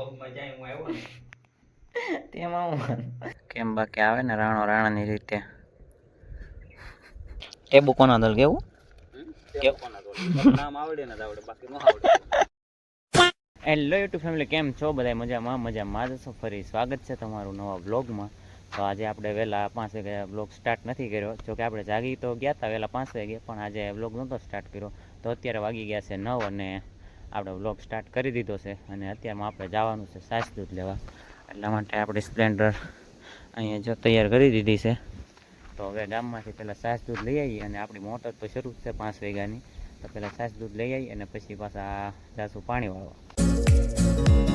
વ્લોગમાં જાય હું આવ્યો ને. તેમાં હું કેમ બાકી આવે ને રાણો રાણાની રીતે? ટેબુ કોના દલ કેવું? નામ આવડે ને તો આવડે બાકી ન આવડે. હેલો યુટ્યુબ ફેમિલી કેમ છો? બધા મજામાં? મજામાં જ છો ફરી સ્વાગત છે તમારું નવા બ્લોગમાં તો આજે આપણે વહેલા પાંચ વાગે બ્લોગ સ્ટાર્ટ નથી કર્યો. જોકે આપણે જાગી તો ગયા હતા વહેલા પાંચ વાગે પણ આજે બ્લોગ નહોતો સ્ટાર્ટ કર્યો. તો અત્યારે વાગી ગયા છે નવ અને આપણે વ્લોગ સ્ટાર્ટ કરી દીધો છે અને અત્યારમાં આપણે જવાનું છે સાસ દૂધ લેવા. એટલા માટે આપણી સ્પ્લેન્ડર અહીંયા જો તૈયાર કરી દીધી છે. તો હવે ગામમાંથી પહેલાં સાસ દૂધ લઈ આવીએ અને આપણી મોટર તો શરૂ છે પાંચ વીઘાની. તો પહેલાં સાસ દૂધ લઈ આવીએ અને પછી પાછા જાસુ પાણી વાળવા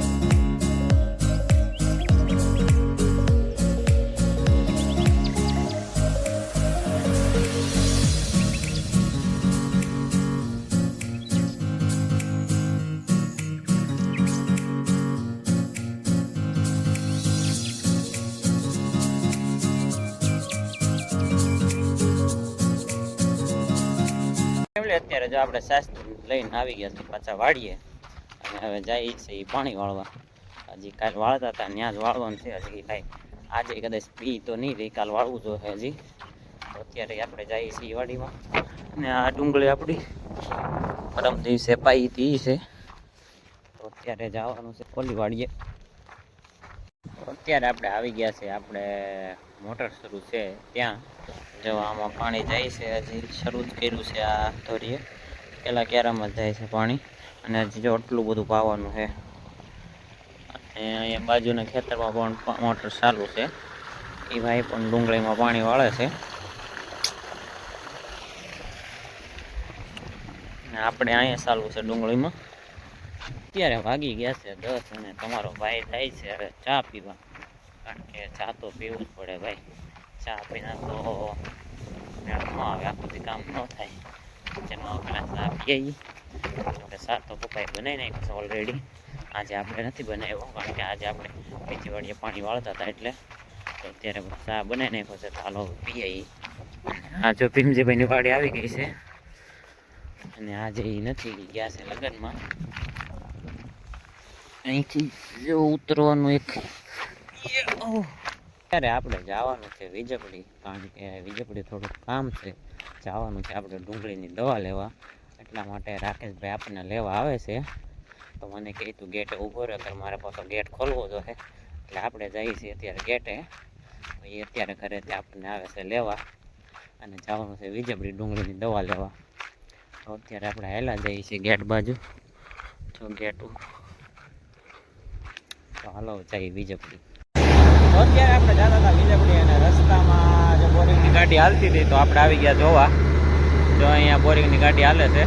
એટલે અત્યારે જો આપણે શાસ્ત્ર લઈને આવી ગયા છીએ, પાછા વાળીએ. અને હવે જાય છે એ પાણી વાળવા. હજી કાલ વાળતા હતા ત્યાં જ વાળવાનું છે હજી કાંઈ. આજે કદાચ પી તો નહીં રહી, કાલ વાળવું જો હજી. તો અત્યારે આપણે જઈએ છીએ વાડીમાં. અને આ ડુંગળી આપણી પરમ દિવસે પાઈ હતી છે. તો અત્યારે જવાનું છે કોલી વાળીએ અત્યારે આપણે આવી ગયા છે આપણે મોટર શરૂ છે ત્યાં. જો આમાં પાણી જાય છે, હજી શરૂ જ કર્યું છે આ ધોરીએ. પહેલાં ક્યારામાં જાય છે પાણી. અને હજી જો આટલું બધું પાવાનું છે. અને અહીંયા બાજુના ખેતરમાં પણ મોટર ચાલુ છે. એ ભાઈ પણ ડુંગળીમાં પાણી વાળે છે. આપણે અહીંયા ચાલુ છે ડુંગળીમાં. અત્યારે વાગી ગયા છે દસ અને તમારો ભાઈ થાય છે હવે ચા પીવા. કારણ કે ચા તો પીવું જ પડે ભાઈ. ચા પીના તો મેળ ન આવે આખું દી કામ ન થાય જેમાં પેલા ચા પીએ આપણે ચા તો પપ્પાએ બનાવી નાખ્યો છે ઓલરેડી આજે આપણે નથી બનાવ્યો કારણ કે આજે આપણે બીજી વાડીએ પાણી વાળતા હતા એટલે તો અત્યારે ચા બનાવી નાખ્યો છે ચાલો પીએ આ જો ભીમજીભાઈની વાડી આવી ગઈ છે અને આજે એ નથી ગયા છે લગ્નમાં અહીંથી જો ઉતરવાનું એક ત્યારે આપણે જવાનું છે વીજપડી, કારણ કે વીજપડી થોડુંક કામ છે. જવાનું છે આપણે ડુંગળીની દવા લેવા. એટલા માટે રાકેશભાઈ આપણને લેવા આવે છે. તો મને કહે તું ગેટ ઊભો રહે કર મારે પાછો ગેટ ખોલવો જોઈએ એટલે આપણે જઈએ છીએ અત્યારે ગેટે. એ અત્યારે ઘરેથી આપણને આવે છે લેવા. અને જવાનું છે વીજપડી ડુંગળીની દવા લેવા. તો અત્યારે આપણે હેલા જઈએ છીએ ગેટ બાજુ. તો ગેટ તો હાલો જઈએ વિજયપુરી તો અત્યારે આપણે જતા હતા વિજયપુરી અને રસ્તામાં જે બોરિંગની ગાડી હાલતી હતી તો આપણે આવી ગયા જોવા. જો અહીંયા બોરિંગની ગાડી હાલે છે.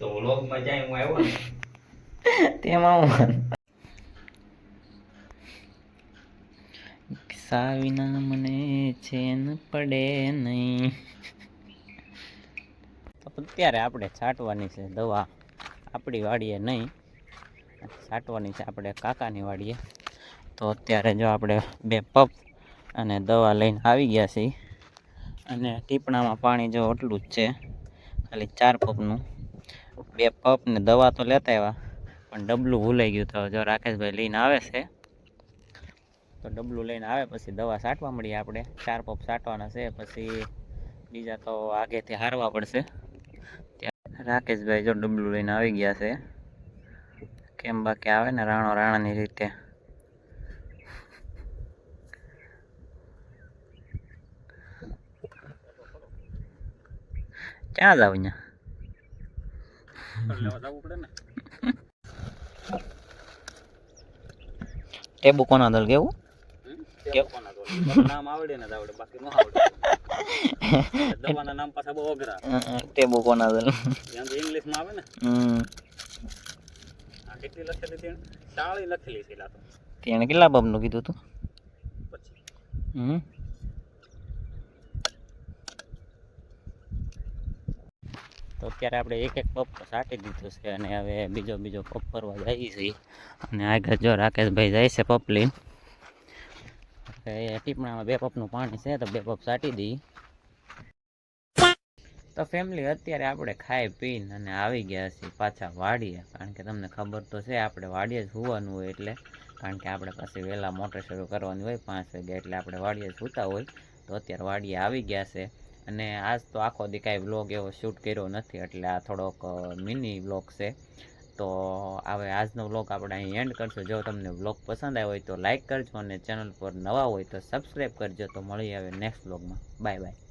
તો તેમાં હું સાવીના મને પડે નહીં. અત્યારે આપણે છાંટવાની છે દવા. આપણી વાડીએ નહીં. છાંટવાની છે આપણે કાકાની વાડીએ. તો અત્યારે જો આપણે બે પપ અને દવા લઈને આવી ગયા છીએ. અને ટીપણામાં પાણી જો એટલું જ છે. ખાલી ચાર પપનું બે પપ ને દવા તો લેતા આવ્યા, પણ ડબલું ભૂલાઈ ગયું તો જો રાકેશભાઈ લઈને આવે છે, તો ડબલું લઈને આવે, પછી દવા છાંટવા મળીએ આપણે. ચાર પપ સાટવાના છે, પછી બીજા તો આગેથી હારવા પડશે. રાકેશભાઈ જો ડબલું લઈને આવી ગયા છે, કેમ બાકી આવે ને રાણો રાણાની રીતે. ક્યાં જાવ અહીંયા? ટેબુ કોના દલ કેવું? નામ આવડે ને આવડે બાકી ન આવડે. દવાના નામ પાછા બહુ અઘરા. ટેબુ કોના દલ. એમ તો ઇંગ્લિશમાં આવે ને. હમ. આ કેટલી લખેલી તેણે એણે? લખેલી છે તો. તેને કેટલા પંપનું કીધું તું? હમ. અત્યારે આપણે એક એક પપ સાટી દીધું છે અને હવે બીજો બીજો પપ ભરવા જઈએ છીએ અને આગળ જો રાકેશભાઈ જાય છે પપ લઈને ટીપણામાં બે પપનું પાણી છે તો બે પપ સાટી દઈએ તો ફેમિલી અત્યારે આપણે ખાઈ પીને અને આવી ગયા છીએ પાછા વાડીએ. કારણ કે તમને ખબર તો છે આપણે વાડીએ જ હોવાનું હોય એટલે. કારણ કે આપણે પછી વહેલા મોટર શરૂ કરવાની હોય પાંચ વાગે એટલે આપણે વાડીએ જ સૂતા હોય. તો અત્યારે વાડીએ આવી ગયા છે. અને આજ તો આખો દી કાંઈ વ્લોગ એવો શૂટ કર્યો નથી, એટલે આ થોડોક મિની વ્લોગ છે. તો હવે આજનો વ્લોગ આપણે અહીં એન્ડ કરશું. જો તમને વ્લોગ પસંદ આવ્યો હોય તો લાઇક કરજો અને ચેનલ પર નવા હોય તો સબસ્ક્રાઈબ કરજો. તો મળી હવે નેક્સ્ટ વ્લોગમાં બાય બાય